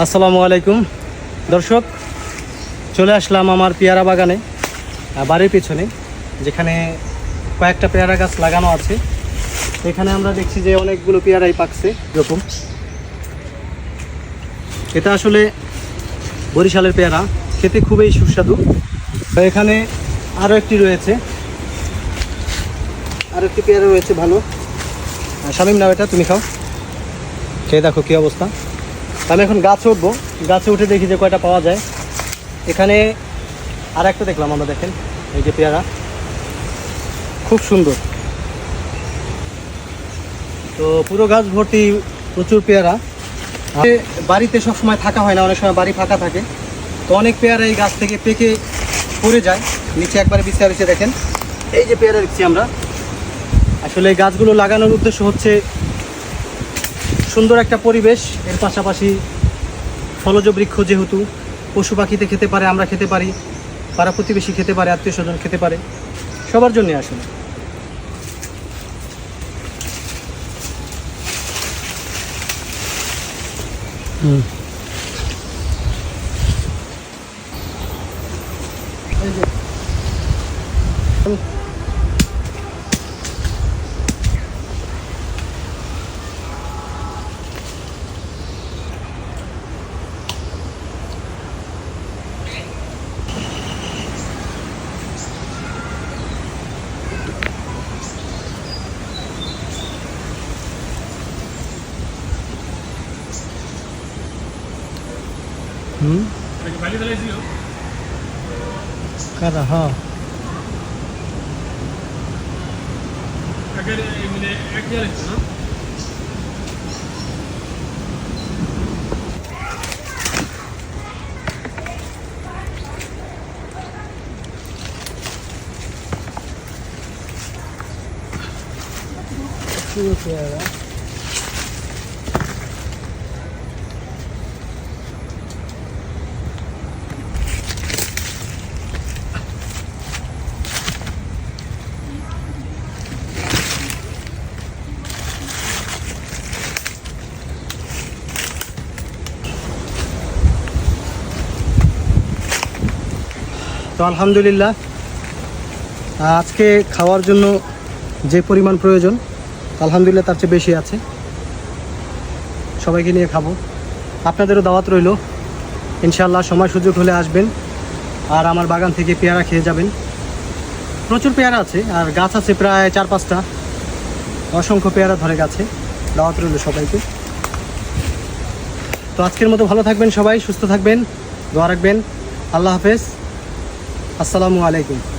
আসসালামু আলাইকুম। দর্শক, চলে আসলাম আমার পেয়ারা বাগানে বাড়ির পিছনে, যেখানে কয়েকটা পেয়ারা গাছ লাগানো আছে। এখানে আমরা দেখছি যে অনেকগুলো পেয়ারাই পাকছে, এরকম। এটা আসলে বরিশালের পেয়ারা, খেতে খুবই সুস্বাদু। এখানে আরও একটি রয়েছে। আর একটি পেয়ারা রয়েছে, ভালো। শামীম নাও এটা, তুমি খাও। খেয়ে দেখো কী অবস্থা। আমি এখন গাছে উঠবো। গাছে উঠে দেখি যে কয়টা পাওয়া যায়। এখানে আর একটা দেখলাম আমরা, দেখেন, এই যে পেয়ারা। খুব সুন্দর। তো পুরো গাছ ভর্তি প্রচুর পেয়ারা। বাড়িতে সবসময় থাকা হয় না, অনেক সময় বাড়ি ফাঁকা থাকে। তো অনেক পেয়ারা এই গাছ থেকে পেকে পড়ে যায়। নিচে একবারে রয়েছে দেখেন। এই যে পেয়ারা দেখছি আমরা। আসলে এই গাছগুলো লাগানোর উদ্দেশ্য হচ্ছে সুন্দর একটা পরিবেশ। এর পাশাপাশি ফলজ বৃক্ষ যেহেতু, পশু পাখিতে খেতে পারে, আমরা খেতে পারি, পাড়া প্রতিবেশী খেতে পারে, আত্মীয় স্বজন খেতে পারে। সবার জন্যে আসলে হুম। কারা হ্যাঁ পুরো পেয়ারা তো আলহামদুলিল্লাহ, আজকে খাওয়ার জন্য যে পরিমাণ প্রয়োজন, আলহামদুলিল্লাহ তার চেয়ে বেশি আছে। সবাইকে নিয়ে খাব। আপনাদেরও দাওয়াত রইল। ইনশাল্লাহ সময় সুযোগ হলে আসবেন আর আমার বাগান থেকে পেয়ারা খেয়ে যাবেন। প্রচুর পেয়ারা আছে আর গাছ আছে প্রায় চার পাঁচটা অসংখ্য পেয়ারা ধরে গাছে। দাওয়াত রইল সবাইকে। তো আজকের মতো ভালো থাকবেন সবাই, সুস্থ থাকবেন, দোয়া রাখবেন। আল্লাহ হাফেজ। আসসালামু আলাইকুম।